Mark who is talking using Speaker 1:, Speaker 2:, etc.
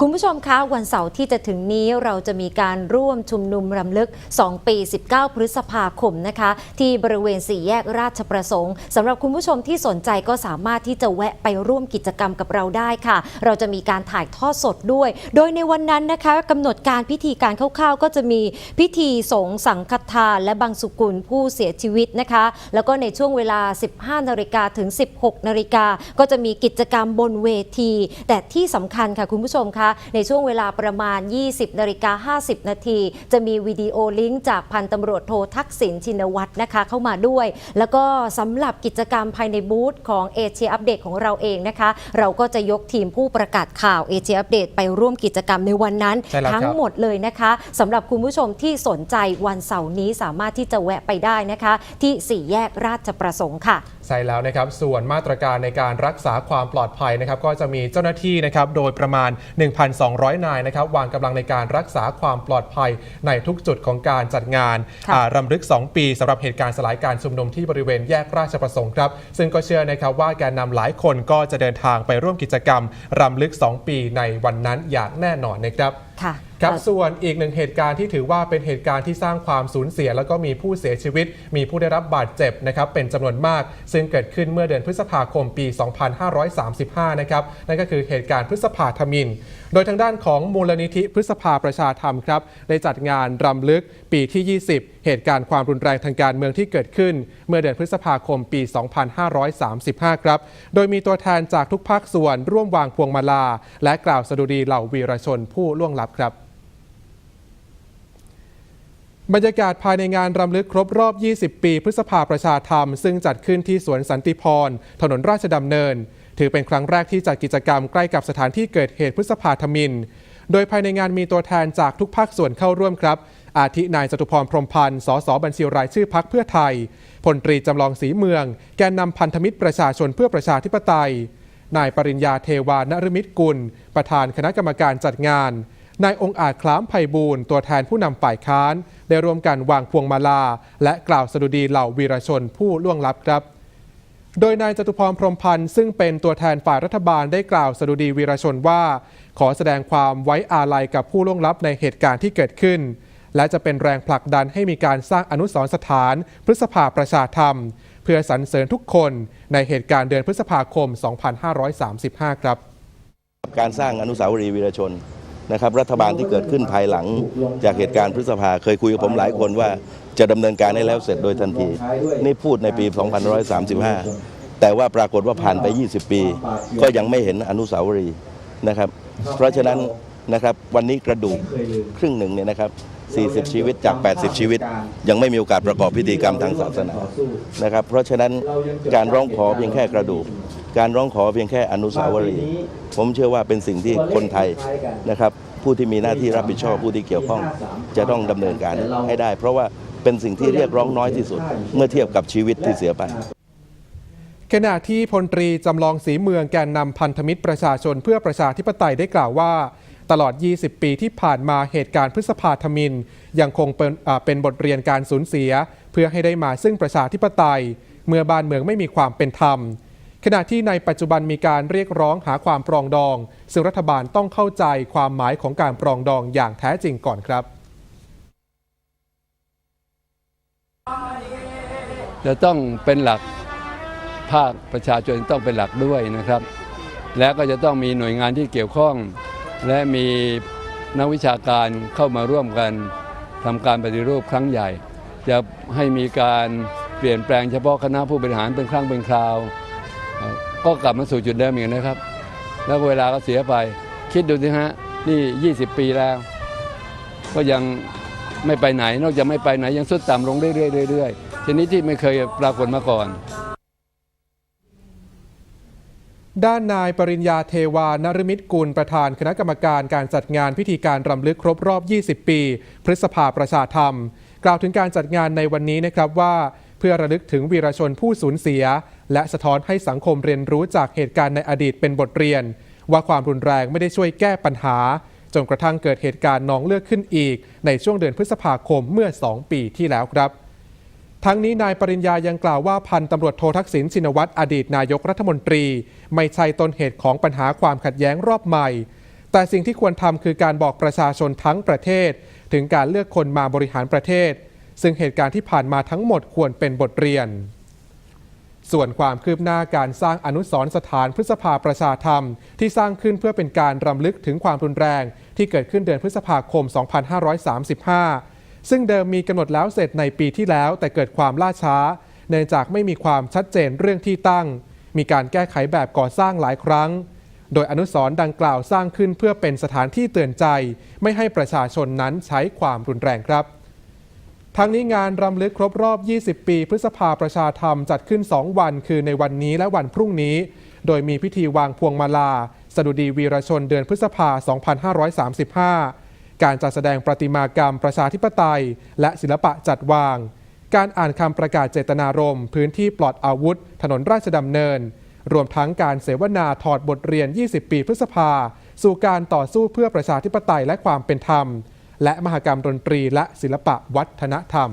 Speaker 1: คุณผู้ชมคะวันเสาร์ที่จะถึงนี้เราจะมีการร่วมชุมนุมรำลึก 2 ปี 19 พฤษภาคมนะคะ ที่บริเวณสี่แยกราชประสงค์สำหรับคุณผู้ชมที่สนใจก็สามารถที่จะแวะไปร่วมกิจกรรมกับเราได้ค่ะ เราจะมีการถ่ายทอดสดด้วย โดยในวันนั้นนะคะกำหนดการพิธีการคร่าวๆ ก็จะมีพิธีสงสังฆทานและบังสุกุลผู้เสียชีวิตนะคะ แล้วก็ในช่วงเวลา 15 นาฬิกาถึง 16 นาฬิกาก็จะมีกิจกรรมบนเวที แต่ที่สำคัญค่ะคุณผู้ชมคะในช่วงเวลาประมาณ 20นาฬิกา50 นาที จะมีวิดีโอลิงก์จากพันตำรวจโททักษิณชินวัตรนะคะ เข้ามาด้วย แล้วก็สำหรับกิจกรรมภายในบูธของเอเชียอัปเดตของเราเองนะคะ เราก็จะยกทีมผู้ประกาศข่าวเอเชียอัปเดตไปร่วมกิจกรรมในวันนั้น
Speaker 2: ใช่แล้วครับ
Speaker 1: ทั้งหมดเลยนะคะสำหรับคุณผู้ชมที่สนใจวันเสาร์นี้สามารถที่จะแวะไปได้นะคะ ที่สี่แยกราชประสงค์ค่ะ
Speaker 2: ใช่แล้วนะครับ ส่วนมาตรการในการรักษาความปลอดภัยนะครับ ก็จะมีเจ้าหน้าที่นะครับ โดยประมาณ 1,200 นายนะครับ วางกำลังในการรักษาความปลอดภัยในทุกจุดของการจัดงาน
Speaker 1: ค่ะ
Speaker 2: อ่ารำลึก 2 ปีสำหรับเหตุการณ์สลายการชุมนุมที่บริเวณแยกราชประสงค์ครับ ซึ่งก็เชื่อนะครับว่าแกนนำหลายคนก็จะเดินทางไปร่วมกิจกรรมรำลึก 2 ปีในวันนั้นอย่างแน่นอนนะครับ
Speaker 1: ค่ะ
Speaker 2: ครับส่วนอีกหนึ่งเหตุการณ์ที่ถือว่าเป็นเหตุการณ์ที่สร้างความสูญเสีย แล้วก็มีผู้เสียชีวิต มีผู้ได้รับบาดเจ็บนะครับเป็นจำนวนมาก ซึ่งเกิดขึ้นเมื่อเดือนพฤษภาคมปี 2535 นะครับนั่นก็คือเหตุการณ์พฤษภาธมิน โดยทางด้านของมูลนิธิพฤษภาประชาธรรมครับได้จัดงานรำลึกปีที่ 20 เหตุการณ์ความรุนแรงทางการเมืองที่เกิดขึ้น เมื่อเดือนพฤษภาคมปี 2535 ครับ โดยมีตัวแทนจากทุกภาคส่วนร่วมวางพวงมาลา และกล่าวสดุดีเหล่าวีรชนผู้ล่วงลับครับ บรรยากาศภายในงานรำลึกครบรอบ 20 ปี พฤษภาประชาธรรม ซึ่งจัดขึ้นที่สวนสันติพร ถนนราชดำเนิน ถือเป็นครั้งแรกที่จัดกิจกรรมใกล้กับสถานที่เกิดเหตุพฤษภาธมิน โดยภายในงานมีตัวแทนจากทุกภาคส่วนเข้าร่วมครับ อาทินายจตุพรพรมพันธ์สสบัญชีรายชื่อพักเพื่อไทยพลตรีจำลองศรีเมือง แกนนำพันธมิตรประชาชนเพื่อประชาธิปไตย นายปริญญาเทวานฤมิตรกุล ประธานคณะกรรมการจัดงาน นายองค์อาจคล้ามไพบูลตัวแทนผู้นำฝ่ายค้าน ได้ร่วมกันวางพวงมาลา และกล่าวสดุดีเหล่าวีรชนผู้ล่วงลับครับ โดยนายจตุพรพรมพันธ์ซึ่งเป็นตัวแทนฝ่ายรัฐบาลได้กล่าวสดุดีวีรชนว่า ขอแสดงความไว้อาลัยกับผู้ล่วงลับในเหตุการณ์ที่เกิดขึ้น และจะเป็นแรงผลักดันให้มีการสร้างอนุสรณ์สถาน พฤษภาประชาธรรม เพื่อสรรเสริญทุกคนในเหตุการณ์เดือนพฤษภาคม 2535 ครับ
Speaker 3: การสร้างอนุสาวรีย์วีรชน นะครับรัฐบาลที่เกิดขึ้นภายหลังจากเหตุการณ์พฤษภาเคยคุยกับผมหลายคนว่าจะดำเนินการให้แล้วเสร็จโดยทันที นี่พูดในปี 2535 แต่ว่าปรากฏว่าผ่านไป 20 ปี ก็ยังไม่เห็นอนุสาวรีย์นะครับ เพราะฉะนั้นนะครับวันนี้กระดูกครึ่งหนึ่งเนี่ยนะครับ 40 ชีวิตจาก 80 ชีวิต ยังไม่มีโอกาสประกอบพิธีกรรมทางศาสนานะครับ เพราะฉะนั้นการร้องขอเพียงแค่กระดูก การร้องขอเพียงแค่อนุสาวรีย์ผมเชื่อว่าเป็นสิ่งที่คนไทยนะครับ ผู้ที่มีหน้าที่รับผิดชอบผู้ที่เกี่ยวข้อง จะต้องดำเนินการให้ได้ เพราะว่าเป็นสิ่งที่เรียกร้องน้อยที่สุด เมื่อเทียบกับชีวิตที่เสียไป
Speaker 2: ขณะที่พลตรีจำลองศรีเมืองแกนนำพันธมิตรประชาชนเพื่อประชาธิปไตยได้กล่าวว่า ตลอด 20 ปีที่ผ่านมาเหตุการณ์พฤษภาธมิน ยังคงเป็นเป็นบทเรียนการสูญเสีย เพื่อให้ได้มาซึ่งประชาธิปไตย เมื่อบ้านเมืองไม่มีความเป็นธรรม ขณะที่ในปัจจุบันมีการเรียกร้องหาความปรองดอง ซึ่งรัฐบาลต้องเข้าใจความหมายของการปรองดองอย่างแท้จริงก่อนครับ
Speaker 4: จะต้องเป็นหลักภาคประชาชนต้องเป็นหลักด้วยนะครับ และก็จะต้องมีหน่วยงานที่เกี่ยวข้อง และมีนักวิชาการเข้ามาร่วมกันทำการปฏิรูปครั้งใหญ่ จะให้มีการเปลี่ยนแปลงเฉพาะคณะผู้บริหารเป็นครั้งเป็นคราว ก็กลับมาสู่จุดเดิมอีกนะครับ แล้วเวลาก็เสียไป คิดดูสิฮะ นี่ 20 ปีแล้ว ก็ยังไม่ไปไหน นอกจากไม่ไปไหน ยังสุดต่ำลงเรื่อยๆเรื่อยๆชนิดที่ไม่เคยปรากฏมาก่อน
Speaker 2: ด้านนายปริญญาเทวานรมิตกุลประธานคณะกรรมการการจัดงานพิธีการรำลึกครบรอบ 20 ปี พฤษภาประชาธรรม กล่าวถึงการจัดงานในวันนี้นะครับว่า พื่อระลึกถึงวีรชนผู้สูญเสีย และสะท้อนให้สังคมเรียนรู้จากเหตุการณ์ในอดีตเป็นบทเรียน ว่าความรุนแรงไม่ได้ช่วยแก้ปัญหา จนกระทั่งเกิดเหตุการณ์น้องเลือดขึ้นอีก ในช่วงเดือนพฤษภาคมเมื่อ 2 ปีที่แล้วครับทั้งนี้นายปริญญายังกล่าวว่าพันตำรวจโททักษิณชินวัตรอดีตนายกรัฐมนตรี ไม่ใช่ต้นเหตุของปัญหาความขัดแย้งรอบใหม่ แต่สิ่งที่ควรทำคือการบอกประชาชนทั้งประเทศ ถึงการเลือกคนมาบริหารประเทศ ซึ่งเหตุการณ์ที่ผ่านมาทั้งหมดควรเป็นบทเรียน ส่วนความคืบหน้าการสร้างอนุสรณ์สถานพฤษภาประชาธรรม ที่สร้างขึ้นเพื่อเป็นการรำลึกถึงความรุนแรง ที่เกิดขึ้นเดือนพฤษภาคม 2535 ซึ่งเดิมมีกำหนดแล้วเสร็จในปีที่แล้ว แต่เกิดความล่าช้า เนื่องจากไม่มีความชัดเจนเรื่องที่ตั้ง มีการแก้ไขแบบก่อสร้างหลายครั้งโดยอนุสรณ์ดังกล่าวสร้างขึ้นเพื่อเป็นสถานที่เตือนใจ ไม่ให้ประชาชนนั้นใช้ความรุนแรงครับ ทั้งนี้งานรำลึกครบรอบ 20 ปี พฤษภาประชาธรรมจัดขึ้น 2 วัน คือในวันนี้และวันพรุ่งนี้ โดยมีพิธีวางพวงมาลา สดุดีวีรชนเดือนพฤษภา 2535 การจัดแสดงประติมากรรมประชาธิปไตย และศิลปะจัดวาง การอ่านคำประกาศเจตนารมณ์ พื้นที่ปลอดอาวุธ ถนนราชดำเนิน รวมทั้งการเสวนาถอดบทเรียน 20 ปี พฤษภา สู่การต่อสู้เพื่อประชาธิปไตยและความเป็นธรรม และมหกรรมดนตรีและศิลปะวัฒนธรรม